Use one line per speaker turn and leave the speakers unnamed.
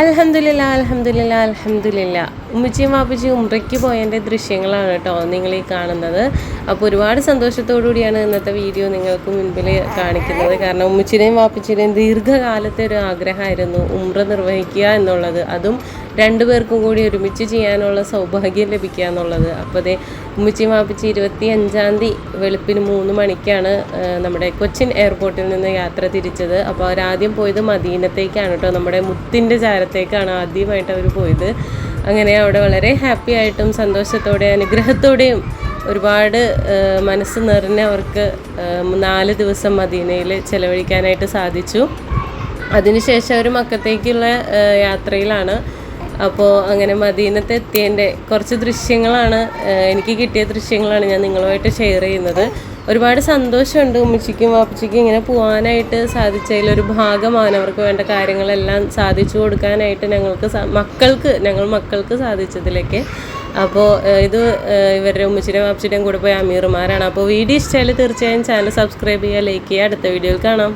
അലഹമില്ല അലഹമില്ല അലഹമില്ല ഉമ്മച്ചിയും വാപ്പച്ചിയും ഉമ്രയ്ക്ക് പോയതിന്റെ ദൃശ്യങ്ങളാണ് കേട്ടോ നിങ്ങൾ ഈ കാണുന്നത്. അപ്പോൾ ഒരുപാട് സന്തോഷത്തോടു കൂടിയാണ് ഇന്നത്തെ വീഡിയോ നിങ്ങൾക്ക് മുൻപിൽ കാണിക്കുന്നത്. കാരണം ഉമ്മച്ചിനെയും വാപ്പച്ചിനെയും ദീർഘകാലത്തെ ഒരു ആഗ്രഹമായിരുന്നു ഉമ്ര നിർവഹിക്കുക എന്നുള്ളത്. അതും രണ്ടുപേർക്കും കൂടി ഒരുമിച്ച് ചെയ്യാനുള്ള സൗഭാഗ്യം ലഭിക്കുക എന്നുള്ളത്. അപ്പോൾ അതേ ഉമ്മച്ചിയും മാപ്പിച്ചി ഇരുപത്തി അഞ്ചാം തീയതി വെളുപ്പിന് മൂന്ന് മണിക്കാണ് നമ്മുടെ കൊച്ചിൻ എയർപോർട്ടിൽ നിന്ന് യാത്ര തിരിച്ചത്. അപ്പോൾ അവരാദ്യം പോയത് മദീനത്തേക്കാണ് കേട്ടോ. നമ്മുടെ മുത്തിന്റെ ചാരത്തേക്കാണ് ആദ്യമായിട്ട് അവർ പോയത്. അങ്ങനെ അവിടെ വളരെ ഹാപ്പി ആയിട്ടും സന്തോഷത്തോടെ അനുഗ്രഹത്തോടെയും ഒരുപാട് മനസ്സ് നിറഞ്ഞ് അവർക്ക് നാല് ദിവസം മദീനയിൽ ചെലവഴിക്കാനായിട്ട് സാധിച്ചു. അതിനുശേഷം അവർ മക്കത്തേക്കുള്ള യാത്രയിലാണ്. അപ്പോൾ അങ്ങനെ മദീനത്ത് എത്തിയതിന്റെ കുറച്ച് ദൃശ്യങ്ങളാണ് എനിക്ക് കിട്ടിയ ദൃശ്യങ്ങളാണ് ഞാൻ നിങ്ങളുമായിട്ട് ഷെയർ ചെയ്യുന്നത്. ഒരുപാട് സന്തോഷമുണ്ട് ഉമ്മച്ചിക്കും വാപ്പച്ചിക്കും ഇങ്ങനെ പോകാനായിട്ട് സാധിച്ചതിൽ ഒരു ഭാഗമാണ് അവർക്ക് വേണ്ട കാര്യങ്ങളെല്ലാം സാധിച്ചു കൊടുക്കാനായിട്ട് ഞങ്ങൾക്ക് മക്കൾക്ക് ഞങ്ങൾ മക്കൾക്ക് സാധിച്ചതിലേക്ക്. അപ്പോൾ ഇത് ഇവരുടെ ഉമ്മച്ചിന്റെയും വാപ്പച്ചിന്റെയും കൂടെ പോയ അമീർമാരാണ് അപ്പോൾ വീഡിയോ ഇഷ്ടമായാലും തീർച്ചയായും ചാനൽ സബ്സ്ക്രൈബ് ചെയ്യുക ലൈക്ക് ചെയ്യുക. അടുത്ത വീഡിയോയിൽ കാണാം.